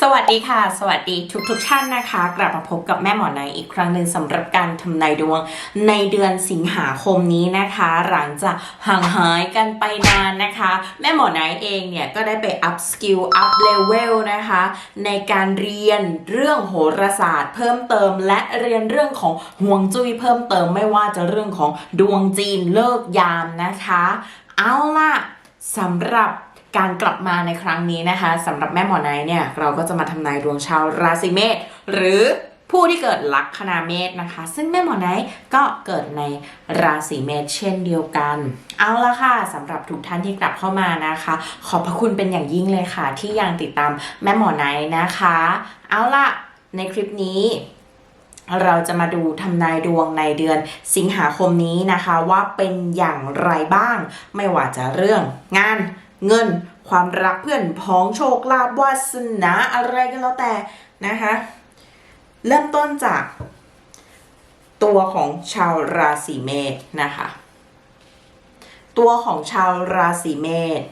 สวัสดีค่ะ สวัสดีทุกทุกท่านนะคะ กลับมาพบกับแม่หมอนายอีกครั้งหนึ่งสำหรับการทำนายดวงในเดือนสิงหาคมนี้นะคะ หลังจากห่างหายกันไปนานนะคะ แม่หมอนายเองเนี่ยก็ได้ไปอัพสกิลอัพเลเวลนะคะ ในการเรียนเรื่องโหราศาสตร์เพิ่มเติม และเรียนเรื่องของห่วงจุ้ยเพิ่มเติมไม่ว่าจะเรื่องของดวงจีนเลิกยามนะคะ เอาล่ะสำหรับ การกลับมาในครั้งนี้นะคะสำหรับแม่หมอไนท์เนี่ยเราก็จะมาทำนายดวงชาวราศีเมษหรือผู้ที่เกิดลัคนาเมษนะคะ ซึ่งแม่หมอไนท์ก็เกิดในราศีเมษเช่นเดียวกัน เอาละค่ะสำหรับทุกท่านที่กลับเข้ามานะคะ ขอบพระคุณเป็นอย่างยิ่งเลยค่ะ ที่ยังติดตามแม่หมอไนท์นะคะ เอาละในคลิปนี้เราจะมาดูทำนายดวงในเดือนสิงหาคมนี้นะคะ ว่าเป็นอย่างไรบ้าง ไม่ว่าจะเรื่องงานเงิน ความรักเพื่อนพ้องโชคลาภวาสนาอะไรก็แล้วแต่นะคะเริ่มต้นจากตัวของชาวราศีเมษนะคะ ตัวของชาวราศีเมษ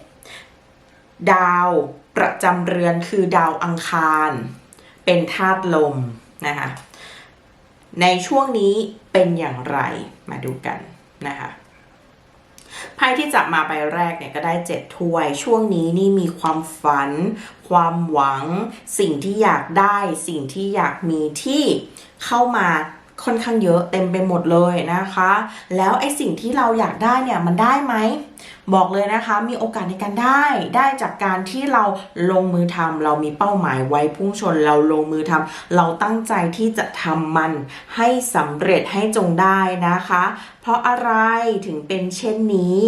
ดาวประจำเรือนคือดาวอังคาร เป็นธาตุลมนะคะในช่วงนี้เป็นอย่างไรมาดูกันนะคะ ไพ่ที่จับมาใบแรกเนี่ยก็ได้เจ็ดถ้วย ช่วงนี้นี่มีความฝัน ความหวัง สิ่งที่อยากได้ สิ่งที่อยากมีที่เข้ามา ค่อนข้างเยอะเต็มไปหมดเลยนะคะ แล้วไอ้สิ่งที่เราอยากได้เนี่ยมันได้ไหมบอกเลยนะคะมีโอกาสในการได้ได้จากการที่เราลงมือทำเรามีเป้าหมายไว้พุ่งชนเราลงมือทำเราตั้งใจที่จะทำมันให้สำเร็จให้จงได้นะคะ เพราะอะไรถึงเป็นเช่นนี้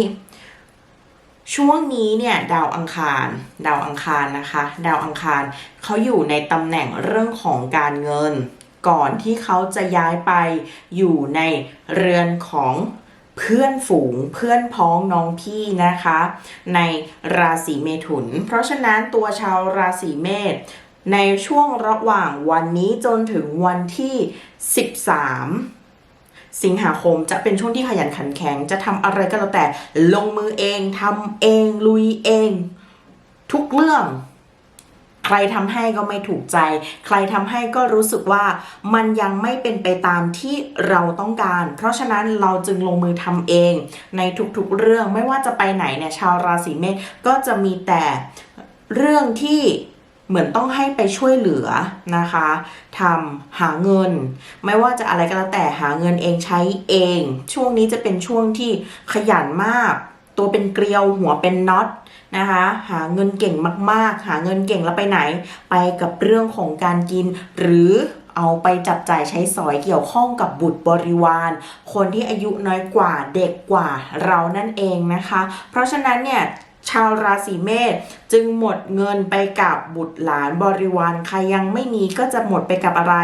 ช่วงนี้เนี่ยดาวอังคาร ดาวอังคารนะคะ ดาวอังคารเขาอยู่ในตำแหน่งเรื่องของการเงิน ก่อนที่เขาจะย้ายไปอยู่ในเรือนของเพื่อนฝูงเพื่อนพ้องน้องพี่นะคะ ในราศีเมถุน เพราะฉะนั้นตัวชาวราศีเมษในช่วงระหว่างวันนี้จนถึงวันที่ 13สิงหาคมจะเป็นช่วงที่ขยันขันแข็ง จะทำอะไรก็แล้วแต่ลงมือเองทำเองลุยเอง ทุกเรื่อง ใครทำให้ก็ไม่ถูกใจ ใครทำให้ก็รู้สึกว่ามันยังไม่เป็นไปตามที่เราต้องการ เพราะฉะนั้นเราจึงลงมือทำเอง ในทุกๆเรื่องไม่ว่าจะไปไหนเนี่ยชาวราศีเมษก็จะมีแต่เรื่องที่เหมือนต้องให้ไปช่วยเหลือนะคะทำหาเงิน ไม่ว่าจะอะไรก็แล้วแต่หาเงินเองใช้เอง ช่วงนี้จะเป็นช่วงที่ขยันมาก ตัวเป็นเกลียวหัวเป็นน็อต นะคะหาเงินเก่งมากๆ หาเงินเก่งแล้วไปไหน ไปกับเรื่องของการกิน หรือเอาไปจับจ่ายใช้สอยเกี่ยวข้องกับบุตรบริวาร คนที่อายุน้อยกว่าเด็กกว่าเรานั่นเองนะคะ เพราะฉะนั้นเนี่ยชาวราศีเมษจึงหมดเงินไปกับบุตรหลานบริวารใครยังไม่มีก็จะหมดไปกับอะไร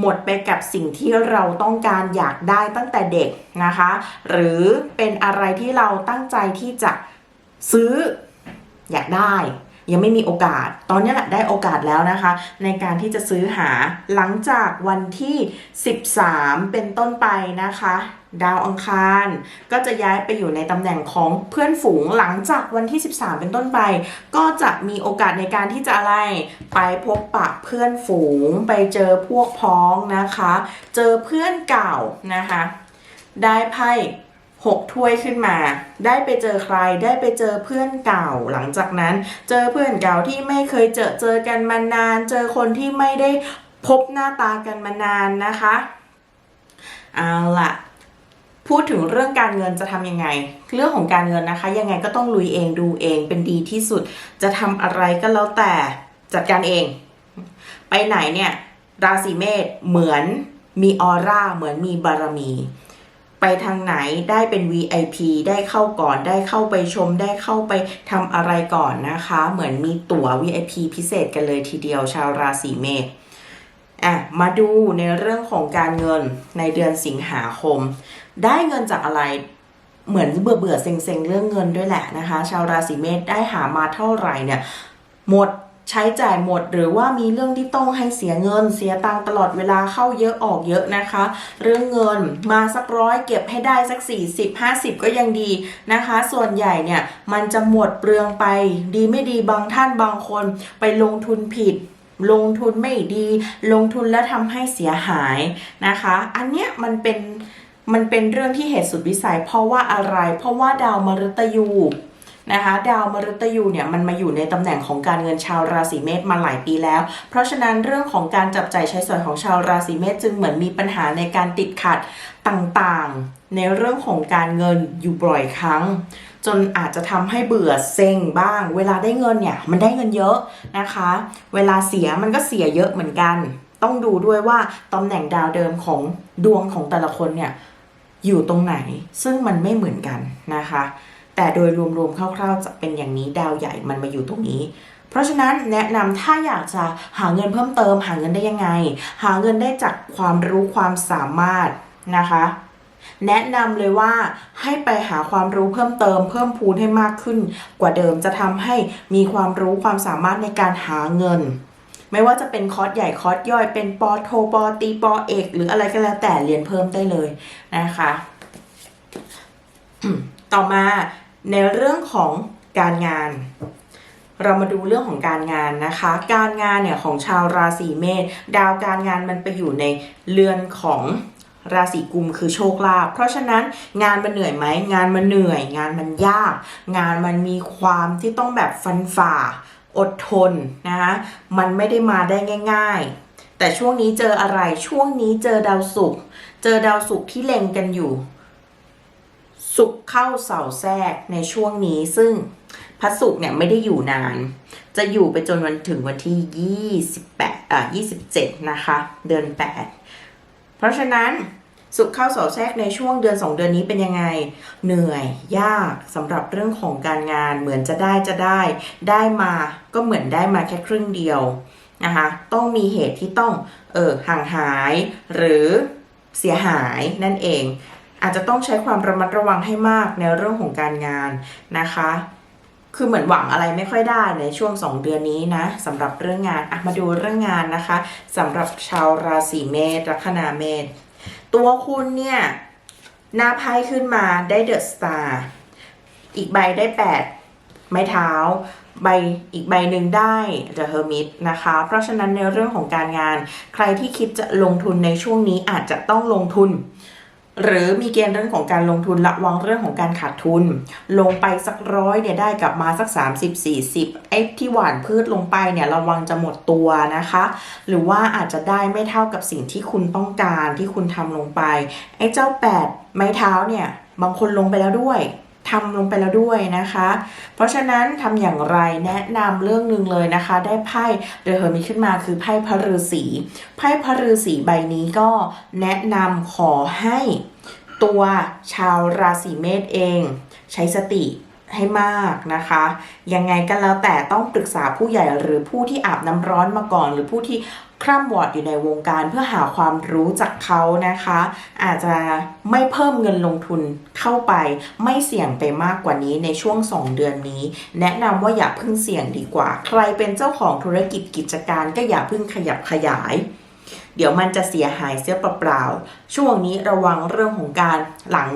หมดไปกับสิ่งที่เราต้องการอยากได้ตั้งแต่เด็กนะคะ หรือเป็นอะไรที่เราตั้งใจที่จะซื้อ อยากได้ยังไม่มีโอกาส ตอนนี้แหละได้โอกาสแล้วนะคะ ในการที่จะซื้อหาหลังจากวันที่ 13 เป็นต้นไปนะคะ ดาวอังคาร ก็จะย้ายไปอยู่ในตำแหน่งของเพื่อนฝูงหลังจากวันที่ 13 เป็นต้นไป ก็จะมีโอกาสในการที่จะอะไร ไปพบปะเพื่อนฝูง ไปเจอพวกพ้องนะคะ เจอเพื่อนเก่านะคะ ได้ไพ่ หกถ้วยขึ้นมา ได้ไปเจอใครได้ไปเจอเพื่อนเก่า หลังจากนั้น เจอเพื่อนเก่าที่ไม่เคยเจอเจอกันมานาน เจอคนที่ไม่ได้พบหน้าตากันมานานนะคะเอาล่ะพูดถึงเรื่องการเงินจะทำยังไง เรื่องของการเงินนะคะ ยังไงก็ต้องลุยเองดูเองเป็นดีที่สุด จะทำอะไรก็แล้วแต่จัดการเอง ไปไหนเนี่ย ราศีเมษเหมือนมีออร่าเหมือนมีบารมี ไปทางไหนได้เป็น VIP ได้เข้าก่อนได้เข้าไปชม ได้เข้าไปทำอะไรก่อนนะคะ เหมือนมีตั๋ว VIP พิเศษกันเลยทีเดียวชาวราศีเมษอะมาดูในเรื่องของการเงินในเดือนสิงหาคม ได้เงินจากอะไรเหมือนเบื่อเบื่อเซ็งเซ็งเรื่องเงินด้วยแหละนะคะ ชาวราศีเมษได้หามาเท่าไหร่เนี่ยหมด ใช้จ่ายหมดหรือว่ามีเรื่องที่ต้องให้เสียเงิน เสียตังตลอดเวลาเข้าเยอะออกเยอะนะคะ เรื่องเงินมาสักร้อยเก็บให้ได้สัก 40 50 ก็ยังดีนะคะ ส่วนใหญ่เนี่ยมันจะหมดเปลืองไป ดีไม่ดีบางท่านบางคนไปลงทุนผิดลงทุนไม่ดี ลงทุนแล้วทำให้เสียหายนะคะ อันเนี้ยมันเป็นมันเป็นเรื่องที่เหตุสุดวิสัย เพราะว่าอะไร เพราะว่าดาวมฤตยู นะคะดาวมฤตยูเนี่ยมันมาอยู่ในตำแหน่งของการเงินชาวราศีเมษมาหลายปีแล้ว เพราะฉะนั้นเรื่องของการจับใจ่ายใช้สอยของชาวราศีเมษจึงเหมือนมีปัญหาในการติดขัดต่างๆ ในเรื่องของการเงินอยู่บ่อยครั้ง จนอาจจะทำให้เบื่อเซ็งบ้าง เวลาได้เงินเนี่ยมันได้เงินเยอะนะคะ เวลาเสียมันก็เสียเยอะเหมือนกัน ต้องดูด้วยว่าตำแหน่งดาวเดิมของดวงของแต่ละคนเนี่ยอยู่ตรงไหนซึ่งมันไม่เหมือนกันนะคะ แต่โดยรวมๆคร่าวๆจะเป็นอย่างนี้ดาวใหญ่มันมาอยู่ตรงนี้ เพราะฉะนั้นแนะนำถ้าอยากจะหาเงินเพิ่มเติม หาเงินได้ยังไง หาเงินได้จากความรู้ความสามารถนะคะแนะนำเลยว่าให้ไปหาความรู้เพิ่มเติม เพิ่มพูนให้มากขึ้น กว่าเดิมจะทำให้มีความรู้ความสามารถในการหาเงิน ไม่ว่าจะเป็นคอร์สใหญ่คอร์สย่อยเป็นปอโทปอตีปอเอก หรืออะไรก็แล้วแต่เรียนเพิ่มได้เลยนะคะ ต่อมา ในเรื่องของการงาน เรามาดูเรื่องของการงานนะคะ การงานเนี่ยของชาวราศีเมษดาวการงานมันไปอยู่ในเรือนของราศีกุมคือโชคลาภ เพราะฉะนั้นงานมันเหนื่อยไหม งานมันเหนื่อย งานมันยาก งานมันมีความที่ต้องแบบฟันฝ่า อดทนนะคะมันไม่ได้มาได้ง่าย ๆ แต่ช่วงนี้เจออะไร ช่วงนี้เจอดาวศุกร์ เจอดาวศุกร์ที่เล็งกันอยู่ ศุกเข้าเสาแทรกในช่วงนี้ซึ่งพระศุกเนี่ยไม่ได้อยู่นาน จะอยู่ไปจนวันถึงวันที่ 28อะ27 นะคะ เดือน 8 เพราะฉะนั้นศุกเข้าเสาแทรกในช่วงเดือน 2 เดือนนี้เป็นยังไง เหนื่อยยากสำหรับเรื่องของการงานเหมือนจะได้จะได้ ได้มาก็เหมือนได้มาแค่ครึ่งเดียวนะคะต้องมีเหตุที่ต้องเออห่างหายหรือเสียหายนั่นเอง อาจจะต้องใช้ความระมัดระวังให้มากในเรื่องของการงานนะคะ คือเหมือนหวังอะไรไม่ค่อยได้ในช่วง 2 เดือนนี้นะสำหรับเรื่องงานมาดูเรื่องงานนะคะสำหรับชาวราศีเมษลัคนาเมษตัวคุณเนี่ยหน้าไพ่ขึ้นมาได้เดอะสตาร์อีกใบได้ 8 ไม้เท้า ใบอีกใบหนึ่งได้ The Hermit นะคะ เพราะฉะนั้นในเรื่องของการงาน ใครที่คิดจะลงทุนในช่วงนี้อาจจะต้องลงทุน หรือมีเกณฑ์เรื่องของการลงทุนระวังเรื่องของการขาดทุน ลงไปสักร้อยเนี่ยได้กลับมาสัก 30 40ไอ้ที่หวานพืชลงไปเนี่ยระวังจะหมดตัวนะคะ หรือว่าอาจจะได้ไม่เท่ากับสิ่งที่คุณต้องการที่คุณทำลงไปไอ้เจ้า 8 ไม้เท้าเนี่ยบางคนลงไปแล้วด้วย ทำลงไปแล้วด้วยนะคะ เพราะฉะนั้นทำอย่างไรแนะนำเรื่องหนึ่งเลยนะคะ ได้ไพ่เดอะเฮอร์มิขึ้นมาคือไพ่พระฤาษีไพ่พระฤาษีใบนี้ก็แนะนำขอให้ตัวชาวราศีเมษเอง ใช้สติ ให้มากนะคะ ยังไงก็แล้วแต่ต้องปรึกษาผู้ใหญ่หรือผู้ที่อาบน้ำร้อนมาก่อน หรือผู้ที่คร่ำวอดอยู่ในวงการเพื่อหาความรู้จากเขานะคะ อาจจะไม่เพิ่มเงินลงทุนเข้าไป ไม่เสี่ยงไปมากกว่านี้ในช่วง 2 เดือนนี้ แนะนำว่าอย่าเพิ่งเสี่ยงดีกว่า ใครเป็นเจ้าของธุรกิจกิจการก็อย่าเพิ่งขยับขยาย เดี๋ยวมันจะเสียหายเสียเปล่าๆช่วงนี้ระวังเรื่องของการหลัง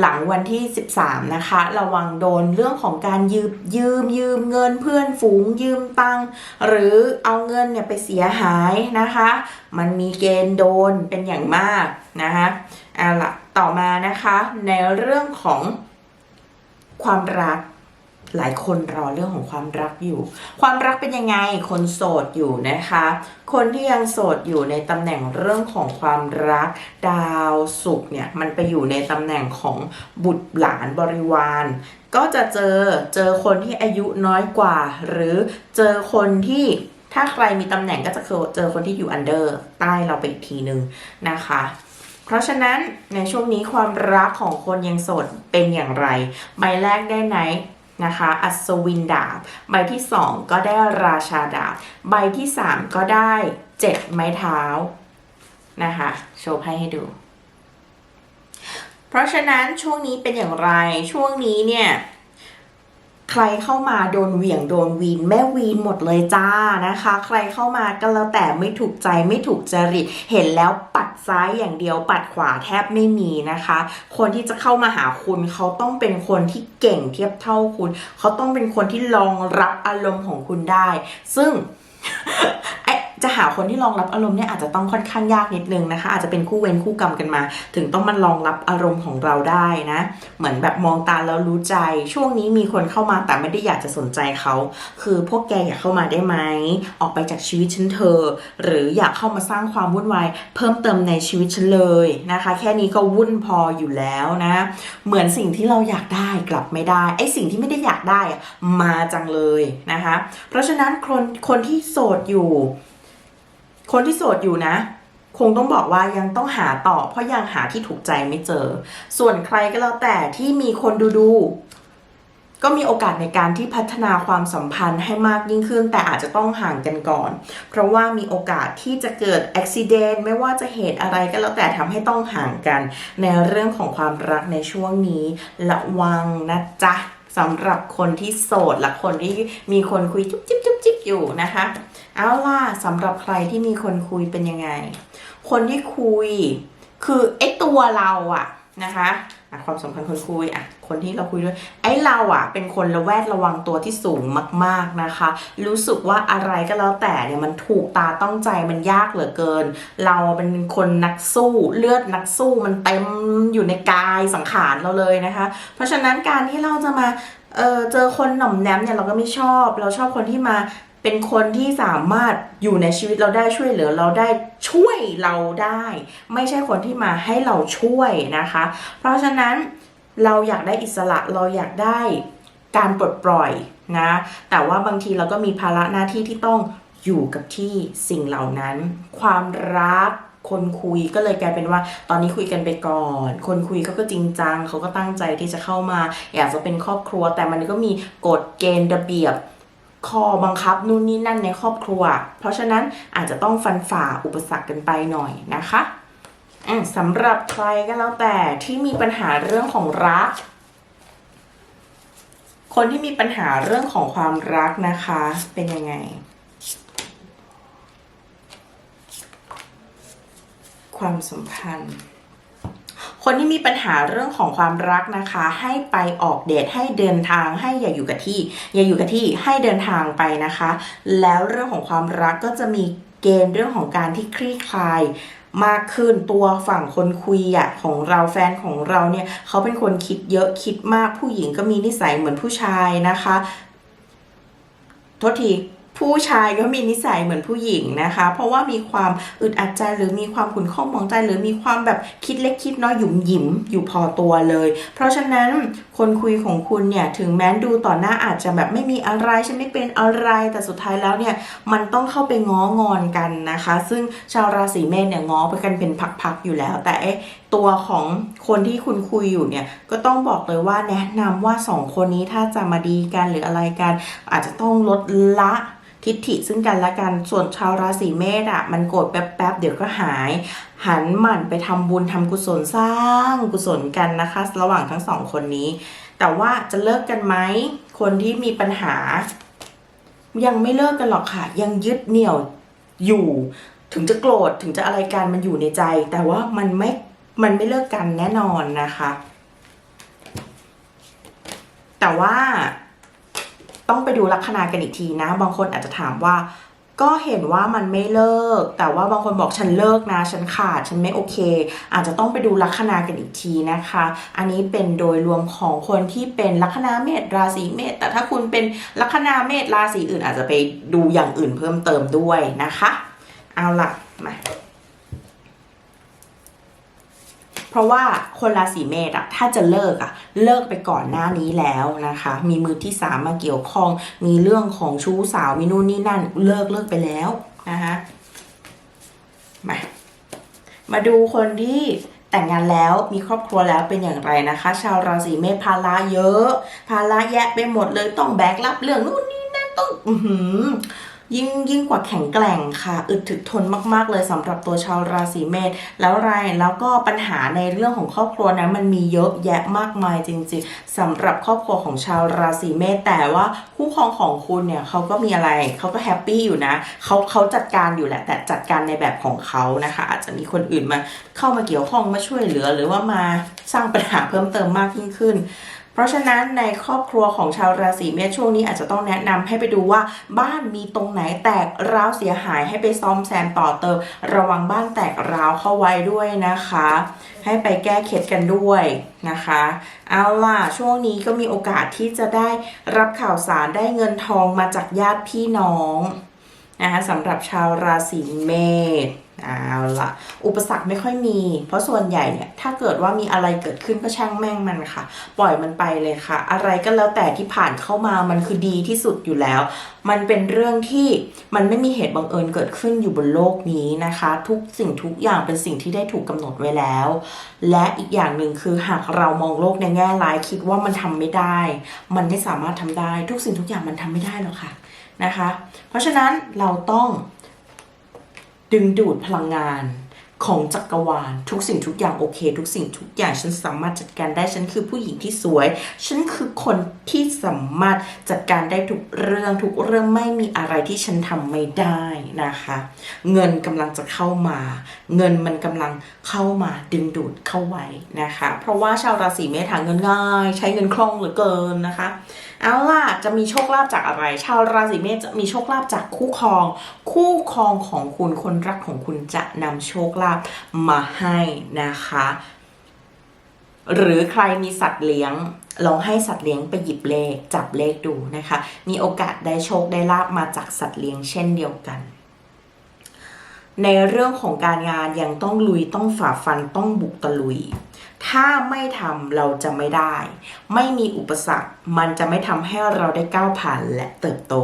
หลังวันที่ 13 นะคะ ระวังโดนเรื่องของการยืมยืมยืมเงินเพื่อนฝูงยืมตังหรือเอาเงินเนี่ยไปเสียหายนะคะ มันมีเกณฑ์โดนเป็นอย่างมากนะคะเอาละต่อมานะคะในเรื่องของความรัก หลายคนรอเรื่องของความรักอยู่ ความรักเป็นยังไง คนโสดอยู่นะคะ คนที่ยังโสดอยู่ในตำแหน่งเรื่องของความรัก ดาวศุกร์เนี่ยมันไปอยู่ในตำแหน่งของบุตรหลานบริวาร ก็จะเจอเจอคนที่อายุน้อยกว่า หรือเจอคนที่ถ้าใครมีตำแหน่งก็จะเจอคนที่อยู่อันเดอร์ใต้เราไปอีกทีหนึ่งนะคะเพราะฉะนั้นในช่วงนี้ความรักของคนยังโสดเป็นอย่างไร ใบแรกได้ไหน นะคะ อัศวินดาบ ใบที่ 2 ก็ได้ราชาดาบ ใบที่ 3 ก็ได้ 7 ไม้เท้านะคะ โชว์ให้ให้ดู เพราะฉะนั้นช่วงนี้เป็นอย่างไร ช่วงนี้เนี่ย ใครเข้ามาโดนเหวี่ยงโดนวีนแม่วีนหมดเลยจ้านะคะ ใครเข้ามาก็แล้วแต่ไม่ถูกใจไม่ถูกจริตเห็นแล้วปัดซ้ายอย่างเดียวปัดขวาแทบไม่มีนะคะ คนที่จะเข้ามาหาคุณเขาต้องเป็นคนที่เก่งเทียบเท่าคุณ เขาต้องเป็นคนที่รองรับอารมณ์ของคุณได้ ซึ่ง จะหาคนที่รองรับอารมณ์เนี่ยอาจจะต้องค่อนข้างยากนิดนึงนะคะ อาจจะเป็นคู่เวรคู่กรรมกันมา ถึงต้องมันรองรับอารมณ์ของเราได้นะ เหมือนแบบมองตาแล้วรู้ใจ ช่วงนี้มีคนเข้ามาแต่ไม่ได้อยากจะสนใจเขา คือพวกแกอยากเข้ามาได้ไหม ออกไปจากชีวิตฉันเธอ หรืออยากเข้ามาสร้างความวุ่นวายเพิ่มเติมในชีวิตฉันเลยนะคะ แค่นี้ก็วุ่นพออยู่แล้วนะ เหมือนสิ่งที่เราอยากได้กลับไม่ได้ ไอ้สิ่งที่ไม่ได้อยากได้อะมาจังเลยนะคะ เพราะฉะนั้นคนคนที่โสดอยู่ คนที่โสดอยู่นะ คงต้องบอกว่ายังต้องหาต่อ เพราะยังหาที่ถูกใจไม่เจอ ส่วนใครก็แล้วแต่ที่มีคนดูดูก็มีโอกาสในการที่พัฒนาความสัมพันธ์ให้มากยิ่งขึ้น แต่อาจจะต้องห่างกันก่อน เพราะว่ามีโอกาสที่จะเกิดอุบิเหตุไม่ว่าจะเหตุอะไรก็แล้วแต่ทำให้ต้องห่างกัน ในเรื่องของความรักในช่วงนี้ระวังนะจ๊ะ สำหรับคนที่โสดและคนที่มีคนคุยจุ๊บจิ๊บจุ๊บจิ๊บอยู่นะคะ เอาล่ะสำหรับใครที่มีคนคุยเป็นยังไง คนที่คุย คือไอ้ตัวเราอะนะคะอะ ความสัมพันธ์คนคุยอะคนที่เราคุยด้วย ไอ้เราอะเป็นคนระแวดระวังตัวที่สูงมาก ๆนะคะ รู้สึกว่าอะไรก็แล้วแต่เนี่ยมันถูกตาต้องใจมันยากเหลือเกิน เราเป็นคนนักสู้เลือดนักสู้มันเต็มอยู่ในกายสังขารเราเลยนะคะ เพราะฉะนั้นการที่เราจะมาเออเจอคนหน่อมแนมเนี่ยเราก็ไม่ชอบ เราชอบคนที่มา เป็นคนที่สามารถอยู่ในชีวิตเราได้ช่วยเหลือเราได้ช่วยเราได้ ไม่ใช่คนที่มาให้เราช่วยนะคะ เพราะฉะนั้นเราอยากได้อิสระเราอยากได้การปลดปล่อยนะแต่ว่าบางทีเราก็มีภาระหน้าที่ที่ต้องอยู่กับที่สิ่งเหล่านั้น ความรักคนคุยก็เลยกลายเป็นว่า ตอนนี้คุยกันไปก่อน คนคุยเขาก็จริงจังเขาก็ตั้งใจที่จะเข้ามา อยากจะเป็นครอบครัวแต่มันก็มีกฎเกณฑ์ระเบียบ ข้อบังคับนู่นนี่นั่นในครอบครัว เพราะฉะนั้นอาจจะต้องฟันฝ่าอุปสรรคกันไปหน่อยนะคะสำหรับใครก็แล้วแต่ที่มีปัญหาเรื่องของรัก คนที่มีปัญหาเรื่องของความรักนะคะ เป็นยังไง ความสัมพันธ์ คนที่มีปัญหาเรื่องของความรักนะคะ ให้ไปออกเดทให้เดินทางให้อย่าอยู่กับที่ อย่าอยู่กับที่ให้เดินทางไปนะคะ แล้วเรื่องของความรักก็จะมีเกณฑ์เรื่องของการที่คลี่คลายมากขึ้นตัวฝั่งคนคุยอะของเราแฟนของเราเนี่ยเขาเป็นคนคิดเยอะคิดมากผู้หญิงก็มีนิสัยเหมือนผู้ชายนะคะ โทษที ผู้ชายก็มีนิสัยเหมือนผู้หญิงนะคะ เพราะว่ามีความอึดอัดใจหรือมีความขุ่นข้องมองใจหรือมีความแบบคิดเล็กคิดน้อยหยุ่มหยิมอยู่พอตัวเลย เพราะฉะนั้นคนคุยของคุณเนี่ยถึงแม้ดูต่อหน้าอาจจะแบบไม่มีอะไรฉันไม่เป็นอะไรแต่สุดท้ายแล้วเนี่ยมันต้องเข้าไปง้องอนกันนะคะ ซึ่งชาวราศีเมษเนี่ยง้อไปกันเป็นพักๆอยู่แล้ว แต่ตัวของคนที่คุณคุยอยู่เนี่ยก็ต้องบอกเลยว่าแนะนำว่าสองคนนี้ถ้าจะมาดีกันหรืออะไรกัน อาจจะต้องลดละ ทิฏฐิซึ่งกันและกันส่วนชาวราศีเมษอะมันโกรธแป๊บๆเดี๋ยวก็หาย หันหมั่นไปทำบุญทำกุศลสร้างกุศลกันนะคะ ระหว่างทั้งสองคนนี้ แต่ว่าจะเลิกกันไหมคนที่มีปัญหา ยังไม่เลิกกันหรอกค่ะ ยังยึดเหนี่ยวอยู่ถึงจะโกรธถึงจะอะไรกันมันอยู่ในใจ แต่ว่ามันไม่มันไม่เลิกกันแน่นอนนะคะ แต่ว่า ต้องไปดูลัคนากันอีกทีนะ บางคนอาจจะถามว่า ก็เห็นว่ามันไม่เลิก แต่ว่าบางคนบอกฉันเลิกนะ ฉันขาด ฉันไม่โอเค อาจจะต้องไปดูลัคนากันอีกทีนะคะ อันนี้เป็นโดยรวมของคนที่เป็นลัคนาเมษราศีเมษ แต่ถ้าคุณเป็นลัคนาเมษราศีอื่น อาจจะไปดูอย่างอื่นเพิ่มเติมด้วยนะคะ เอาล่ะ มา เพราะว่าคนราศีเมษอะถ้าจะเลิกอะเลิกไปก่อนหน้านี้แล้วนะคะ มีมือที่สามมาเกี่ยวข้อง มีเรื่องของชู้สาวมีนู่นนี่นั่น เลิกเลิกไปแล้วนะคะมามาดูคนที่แต่งงานแล้วมีครอบครัวแล้วเป็นอย่างไรนะคะ ชาวราศีเมษภาระเยอะ ภาระแยะไปหมดเลยต้องแบกรับเรื่องนู่นนี่นั่นต้องอื ยิ่งยิ่งกว่าแข็งแกร่งค่ะ อึดถึกทนมาก ๆ เลยสำหรับตัวชาวราศีเมษแล้วไรแล้วก็ปัญหาในเรื่องของครอบครัวนะมันมีเยอะแยะมากมายจริง ๆสำหรับครอบครัวของชาวราศีเมษแต่ว่าคู่ครองของคุณเนี่ยเขาก็มีอะไรเขาก็แฮปปี้อยู่นะเขาเขาจัดการอยู่แหละ แต่จัดการในแบบของเขานะคะ อาจจะมีคนอื่นมาเข้ามาเกี่ยวข้องมาช่วยเหลือ หรือว่ามาสร้างปัญหาเพิ่มเติมมากยิ่งขึ้น เพราะฉะนั้นในครอบครัวของชาวราศีเมษช่วงนี้อาจจะต้องแนะนำให้ไปดูว่าบ้านมีตรงไหนแตกร้าวเสียหายให้ไปซ่อมแซมต่อเติม ระวังบ้านแตกร้าวเข้าไว้ด้วยนะคะ ให้ไปแก้เคล็ดกันด้วยนะคะ เอาล่ะช่วงนี้ก็มีโอกาสที่จะได้รับข่าวสารได้เงินทองมาจากญาติพี่น้องนะคะสำหรับชาวราศีเมษ เอาละอุปสรรคไม่ค่อยมี เพราะส่วนใหญ่เนี่ยถ้าเกิดว่ามีอะไรเกิดขึ้นก็ช่างแม่งมันค่ะ ปล่อยมันไปเลยค่ะ อะไรก็แล้วแต่ที่ผ่านเข้ามามันคือดีที่สุดอยู่แล้ว มันเป็นเรื่องที่มันไม่มีเหตุบังเอิญเกิดขึ้นอยู่บนโลกนี้นะคะ ทุกสิ่งทุกอย่างเป็นสิ่งที่ได้ถูกกำหนดไว้แล้ว และอีกอย่างหนึ่งคือหากเรามองโลกในแง่ร้ายคิดว่ามันทำไม่ได้ มันไม่สามารถทำได้ ทุกสิ่งทุกอย่างมันทำไม่ได้หรอกค่ะนะคะ เพราะฉะนั้นเราต้อง ดึงดูดพลังงานของจักรวาลทุกสิ่งทุกอย่างโอเค ทุกสิ่งทุกอย่างฉันสามารถจัดการได้ฉันคือผู้หญิงที่สวย ฉันคือคนที่สามารถจัดการได้ทุกเรื่องทุกเรื่องไม่มีอะไรที่ฉันทำไม่ได้นะคะ เงินกำลังจะเข้ามา เงินมันกำลังเข้ามาดึงดูดเข้าไว้นะคะ เพราะว่าชาวราศีเมษหาเงินง่าย ใช้เงินคล่องเหลือเกินนะคะ เอาล่ะจะมีโชคลาภจากอะไร ชาวราศีเมษจะมีโชคลาภจากคู่ครอง คู่ครองของคุณคนรักของคุณจะนำโชคลาภมาให้นะคะ หรือใครมีสัตว์เลี้ยงลองให้สัตว์เลี้ยงไปหยิบเลขจับเลขดูนะคะ มีโอกาสได้โชคได้ลาบมาจากสัตว์เลี้ยงเช่นเดียวกัน ในเรื่องของการงานยังต้องลุยต้องฝ่าฟันต้องบุกตะลุย ถ้าไม่ทำเราจะไม่ได้ ไม่มีอุปสรรค มันจะไม่ทำให้เราได้ก้าวผ่านและเติบโต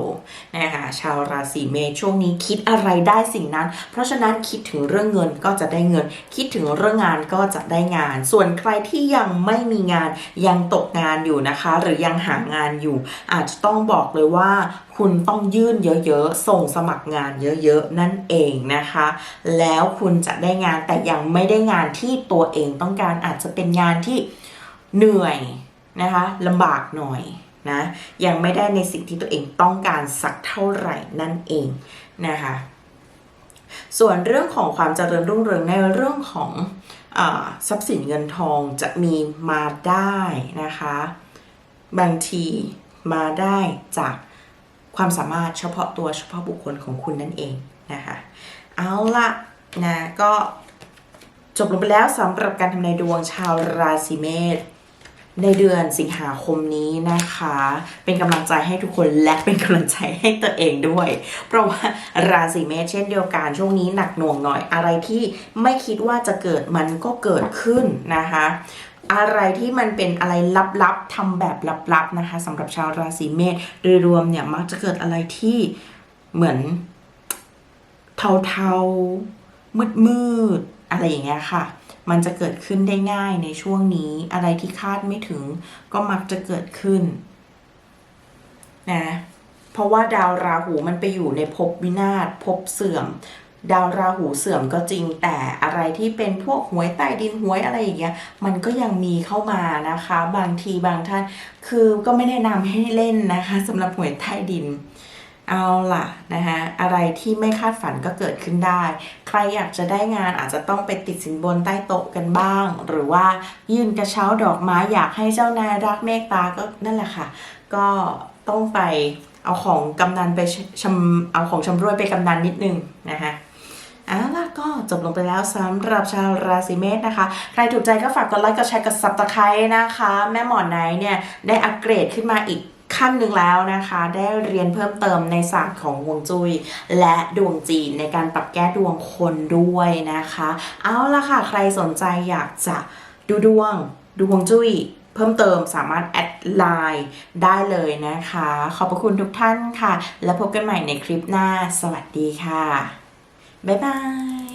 นะคะชาวราศีเมษช่วงนี้คิดอะไรได้สิ่งนั้น เพราะฉะนั้นคิดถึงเรื่องเงินก็จะได้เงิน คิดถึงเรื่องงานก็จะได้งาน ส่วนใครที่ยังไม่มีงานยังตกงานอยู่นะคะ หรือยังหางานอยู่ อาจจะต้องบอกเลยว่าคุณต้องยื่นเยอะๆ ส่งสมัครงานเยอะๆ นั่นเองนะคะ แล้วคุณจะได้งานแต่ยังไม่ได้งานที่ตัวเองต้องการอาจจะเป็นงานที่เหนื่อยนะคะลำบากหน่อยนะยังไม่ได้ในสิ่งที่ตัวเองต้องการสักเท่าไหร่นั่นเองนะคะส่วนเรื่องของความเจริญรุ่งเรืองในเรื่องของอทรัพย์สินเงินทองจะมีมาได้นะคะ บางทีมาได้จากความสามารถเฉพาะตัวเฉพาะบุคคลของคุณนั่นเองนะคะเอาละนะก็ จบลงไปแล้วสำหรับการทำนายดวงชาวราศีเมษในเดือนสิงหาคมนี้นะคะ เป็นกำลังใจให้ทุกคนและเป็นกำลังใจให้ตัวเองด้วย เพราะว่าราศีเมษเช่นเดียวกันช่วงนี้หนักหน่วงหน่อย อะไรที่ไม่คิดว่าจะเกิดมันก็เกิดขึ้นนะคะอะไรที่มันเป็นอะไรลับๆทำแบบลับๆนะคะสำหรับชาวราศีเมษโดยรวมเนี่ยมักจะเกิดอะไรที่เหมือนเทาๆมืดๆ อะไรอย่างเงี้ยค่ะ มันจะเกิดขึ้นได้ง่ายในช่วงนี้ อะไรที่คาดไม่ถึงก็มักจะเกิดขึ้นนะเพราะว่าดาวราหูมันไปอยู่ในภพวินาศภพเสื่อม ดาวราหูเสื่อมก็จริง แต่อะไรที่เป็นพวกหวยใต้ดินหวยอะไรอย่างเงี้ย มันก็ยังมีเข้ามานะคะ บางทีบางท่าน คือก็ไม่แนะนำให้เล่นนะคะสำหรับหวยใต้ดิน เอาล่ะนะคะอะไรที่ไม่คาดฝันก็เกิดขึ้นได้ ใครอยากจะได้งานอาจจะต้องไปติดสินบนใต้โต๊ะกันบ้าง หรือว่ายื่นกระเช้าดอกไม้อยากให้เจ้านายรักเมตตาก็นั่นแหละค่ะ ก็ต้องไปเอาของกำนันไปชชำเอาของชำร่วยไปกำนันนิดนึงนะคะเอาล่ะก็จบลงไปแล้วสำหรับชาวราศีเมษนะคะ ใครถูกใจก็ฝากกดไลค์กดแชร์กดซับสไครต์นะคะ แม่หมอนไนท์เนี่ยได้อัปเกรดขึ้นมาอีก ขั้นหนึ่งแล้วนะคะ ได้เรียนเพิ่มเติมในศาสตร์ของฮวงจุ้ยและดวงจีนในการปรับแก้ดวงคนด้วยนะคะ เอาละค่ะ ใครสนใจอยากจะดูดวงดูฮวงจุ้ยเพิ่มเติมสามารถแอดไลน์ได้เลยนะคะ ขอบพระคุณทุกท่านค่ะ แล้วพบกันใหม่ในคลิปหน้า สวัสดีค่ะ บ๊ายบาย